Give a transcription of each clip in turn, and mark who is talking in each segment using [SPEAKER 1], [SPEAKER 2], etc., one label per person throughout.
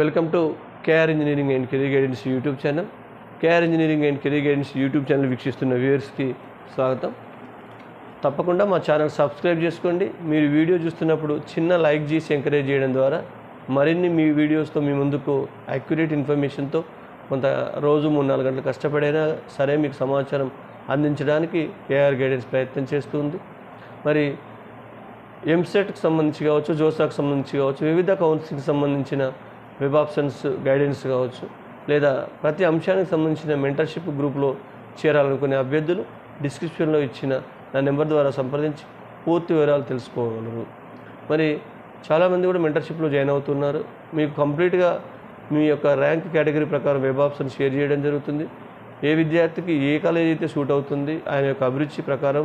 [SPEAKER 1] Welcome to KR engineering and career guidance YouTube channel. KR engineering and career guidance YouTube channel వీక్షిస్తున్న వ్యూవర్స్కి స్వాగతం. తప్పకుండా మా channel subscribe చేసుకోండి. మీరు వీడియో చూస్తున్నప్పుడు చిన్న లైక్ చేసి ఎంకరేజ్ చేయడం ద్వారా మరిన్ని మీ వీడియోస్తో మీ ముందుకు యాక్యురేట్ ఇన్ఫర్మేషన్తో కొంత రోజు మూడు నాలుగు గంటలు కష్టపడైనా సరే మీకు సమాచారం అందించడానికి కేఆర్ గైడెన్స్ ప్రయత్నం చేస్తుంది మరి ఎంసెట్కి సంబంధించి కావచ్చు జోసాకు సంబంధించి కావచ్చు వివిధ కౌన్సిలింగ్కి సంబంధించిన వెబ్ ఆప్షన్స్ గైడెన్స్ కావచ్చు లేదా ప్రతి అంశానికి సంబంధించిన మెంటర్షిప్ గ్రూప్లో చేరాలనుకునే అభ్యర్థులు డిస్క్రిప్షన్లో ఇచ్చిన నా నెంబర్ ద్వారా సంప్రదించి పూర్తి వివరాలు తెలుసుకోగలరు. మరి చాలామంది కూడా మెంటర్షిప్లో జాయిన్ అవుతున్నారు. మీకు కంప్లీట్గా మీ యొక్క ర్యాంక్ కేటగిరీ ప్రకారం వెబ్ ఆప్షన్ షేర్ చేయడం జరుగుతుంది. ఏ విద్యార్థికి ఏ కాలేజ్ అయితే సూట్ అవుతుంది ఆయన యొక్క అభిరుచి ప్రకారం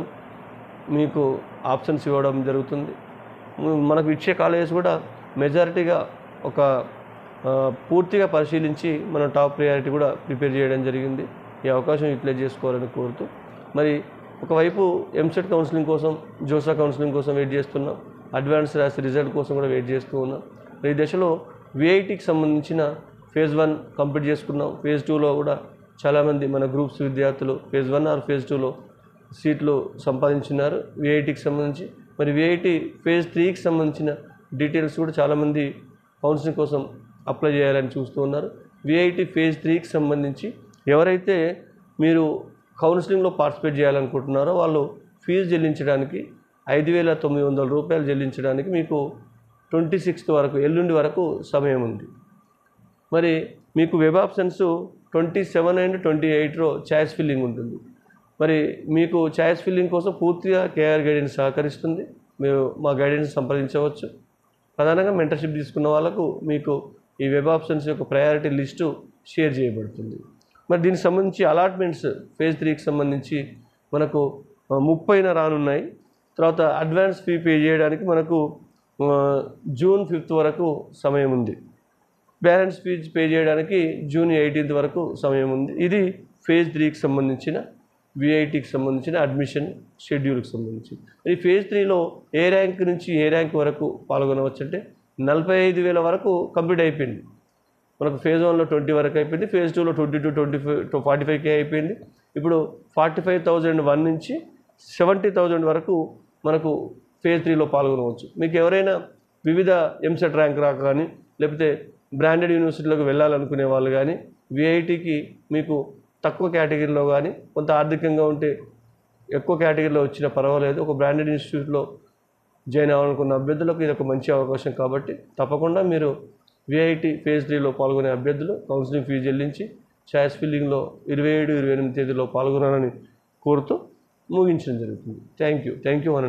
[SPEAKER 1] మీకు ఆప్షన్స్ ఇవ్వడం జరుగుతుంది. మనకు ఇచ్చే కాలేజెస్ కూడా మెజారిటీగా ఒక పూర్తిగా పరిశీలించి మనం టాప్ ప్రియారిటీ కూడా ప్రిపేర్ చేయడం జరిగింది. ఈ అవకాశం యూటిలైజ్ చేసుకోవాలని కోరుతూ మరి ఒకవైపు ఎంసెట్ కౌన్సిలింగ్ కోసం జోసా కౌన్సిలింగ్ కోసం వెయిట్ చేస్తున్నాం. అడ్వాన్స్ రాసి రిజల్ట్ కోసం కూడా వెయిట్ చేస్తూ ఉన్నాం. ఈ దశలో విఐటికి సంబంధించిన ఫేజ్ వన్ కంప్లీట్ చేసుకున్నాం. ఫేజ్ టూలో కూడా చాలామంది మన గ్రూప్స్ విద్యార్థులు ఫేజ్ వన్ ఆర్ ఫేజ్ టూలో సీట్లు సంపాదించున్నారు విఐటికి సంబంధించి. మరి విఐటి ఫేజ్ త్రీకి సంబంధించిన డీటెయిల్స్ కూడా చాలామంది కౌన్సిలింగ్ కోసం అప్లై చేయాలని చూస్తూ ఉన్నారు. విఐటి ఫేజ్ త్రీకి సంబంధించి ఎవరైతే మీరు కౌన్సిలింగ్లో పార్టిసిపేట్ చేయాలనుకుంటున్నారో వాళ్ళు ఫీజు చెల్లించడానికి ఐదు వేల తొమ్మిది వందల రూపాయలు చెల్లించడానికి మీకు ట్వంటీ సిక్స్త్ వరకు ఎల్లుండి వరకు సమయం ఉంది. మరి మీకు web options twenty seven and twenty ఎయిట్లో ఛాయిస్ ఫిల్లింగ్ ఉంటుంది. మరి మీకు ఛాయిస్ ఫిల్లింగ్ కోసం పూర్తిగా కేఆర్ గైడెన్స్ సహకరిస్తుంది. మీరు మా గైడెన్స్ సంప్రదించవచ్చు. ప్రధానంగా మెంటర్షిప్ తీసుకున్న వాళ్ళకు మీకు ఈ వెబ్ ఆప్షన్స్ యొక్క ప్రయారిటీ లిస్టు షేర్ చేయబడుతుంది. మరి దీనికి సంబంధించి అలాట్మెంట్స్ ఫేజ్ త్రీకి సంబంధించి మనకు ముప్పైన రానున్నాయి. తర్వాత అడ్వాన్స్ ఫీ పే చేయడానికి మనకు జూన్ ఫిఫ్త్ వరకు సమయం ఉంది. బ్యాలెన్స్ ఫీజ్ పే చేయడానికి జూన్ ఎయిటీన్త్ వరకు సమయం ఉంది. ఇది ఫేజ్ త్రీకి సంబంధించిన విఐటికి సంబంధించిన అడ్మిషన్ షెడ్యూల్కి సంబంధించి. ఈ ఫేజ్ త్రీలో ఏ ర్యాంక్ నుంచి ఏ ర్యాంక్ వరకు పాల్గొనవచ్చు అంటే నలభై ఐదు వేల వరకు కంప్లీట్ అయిపోయింది. మనకు ఫేజ్ వన్లో ట్వంటీ వరకు అయిపోయింది ఫేజ్ టూలో twenty two twenty five forty five K అయిపోయింది. ఇప్పుడు ఫార్టీ ఫైవ్ థౌజండ్ వన్ నుంచి సెవెంటీ థౌజండ్ వరకు మనకు ఫేజ్ త్రీలో పాల్గొనవచ్చు. మీకు ఎవరైనా వివిధ ఎంసెట్ ర్యాంక్ రాక కానీ లేకపోతే బ్రాండెడ్ యూనివర్సిటీలకు వెళ్ళాలనుకునే వాళ్ళు కానీ విఐటికి మీకు తక్కువ కేటగిరీలో కానీ కొంత ఆర్థికంగా ఉంటే ఎక్కువ కేటగిరీలో వచ్చినా పర్వాలేదు. ఒక బ్రాండెడ్ ఇన్స్టిట్యూట్లో జాయిన్ అవ్వాలనుకున్న అభ్యర్థులకు ఇది ఒక మంచి అవకాశం కాబట్టి తప్పకుండా మీరు విఐటి ఫేజ్ త్రీలో పాల్గొనే అభ్యర్థులు కౌన్సిలింగ్ ఫీజు చెల్లించి ఛాయిస్ ఫిల్లింగ్లో ఇరవై ఏడు ఇరవై ఎనిమిది తేదీలో పాల్గొనాలని కోరుతూ ముగించడం జరుగుతుంది. థ్యాంక్ యూ థ్యాంక్ యూ అని